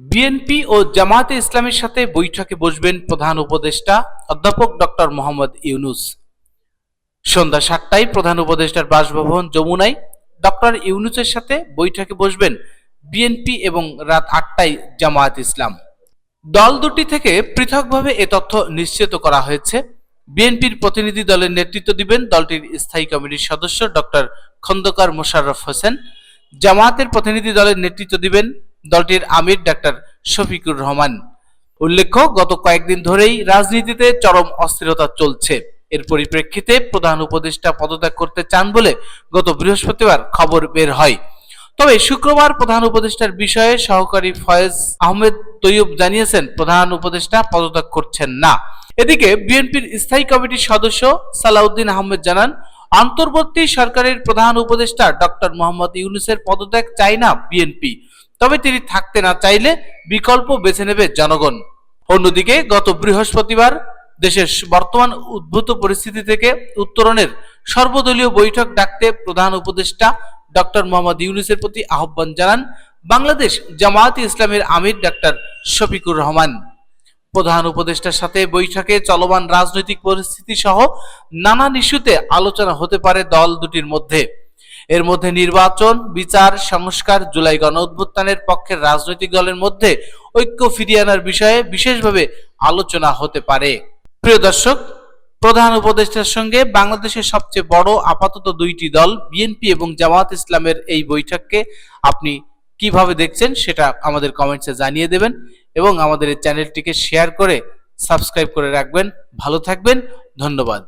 BNP ও জামায়াতে ইসলামের সাথে বৈঠকে বসবেন প্রধান উপদেষ্টা অধ্যাপক ডক্টর মোহাম্মদ ইউনুস। সন্ধ্যা সাতটায় প্রধান উপদেষ্টার বাসভবন যমুনায় ডক্টর ইউনুসের সাথে বৈঠকে বসবেন বিএনপি এবং রাত আটটায় জামায়াত ইসলাম। দল দুটি থেকে পৃথকভাবে এ তথ্য নিশ্চিত করা হয়েছে। বিএনপির প্রতিনিধি দলের নেতৃত্ব দিবেন দলটির স্থায়ী কমিটির সদস্য ডক্টর খন্দকার মোশাররফ হোসেন। জামায়াতের প্রতিনিধি দলের নেতৃত্ব দিবেন দলটির আমির ডাক্তার শফিকুর রহমান। উল্লেখ্য, গত কয়েকদিন ধরেই রাজনীতিতে চরম অস্থিরতা চলছে। এর পরিপ্রেক্ষিতে প্রধান উপদেষ্টা পদত্যাগ করতে চান বলে গত বৃহস্পতিবার খবর বের হয়। তবে শুক্রবার প্রধান উপদেষ্টার বিষয়ে সহকারী ফয়েজ আহমেদ তৈয়ব জানিয়েছেন, প্রধান উপদেষ্টা পদত্যাগ করছেন না। এদিকে বিএনপির স্থায়ী কমিটির সদস্য সালাউদ্দিন আহমেদ জানান, অন্তর্বর্তী সরকারের প্রধান উপদেষ্টা ডক্টর মোহাম্মদ ইউনুসের পদত্যাগ চায় না বিএনপি। তবে তিনি থাকতে না চাইলে বিকল্প বেছে নেবে জনগণ। অন্যদিকে, গত বৃহস্পতিবার দেশের বর্তমান উদ্ভূত পরিস্থিতি থেকে উত্তরণের সর্বদলীয় বৈঠক ডাকতে প্রধান উপদেষ্টা ডক্টর মোহাম্মদ ইউনুসের প্রতি আহ্বান জানান বাংলাদেশ জামায়াত ইসলামের আমির ডাক্তার শফিকুর রহমান। প্রধান উপদেষ্টার সাথে বৈঠকে চলমান রাজনৈতিক পরিস্থিতি সহ নানান ইস্যুতে আলোচনা হতে পারে দল দুটির মধ্যে। এর মধ্যে নির্বাচন, বিচার, সংস্কার, জুলাই গণ অভ্যুত্থানের পক্ষের রাজনৈতিক দলের মধ্যে ঐক্য ফিরিয়ে আনার বিষয়ে বিশেষভাবে আলোচনা হতে পারে। প্রিয় দর্শক, প্রধান উপদেষ্টার সঙ্গে বাংলাদেশের সবচেয়ে বড় আপাতত দুইটি দল, বিএনপি এবং জামাত ইসলামের এই বৈঠককে আপনি কীভাবে দেখছেন সেটা আমাদের কমেন্টসে জানিয়ে দেবেন এবং আমাদের এই চ্যানেলটিকে শেয়ার করে সাবস্ক্রাইব করে রাখবেন। ভালো থাকবেন, ধন্যবাদ।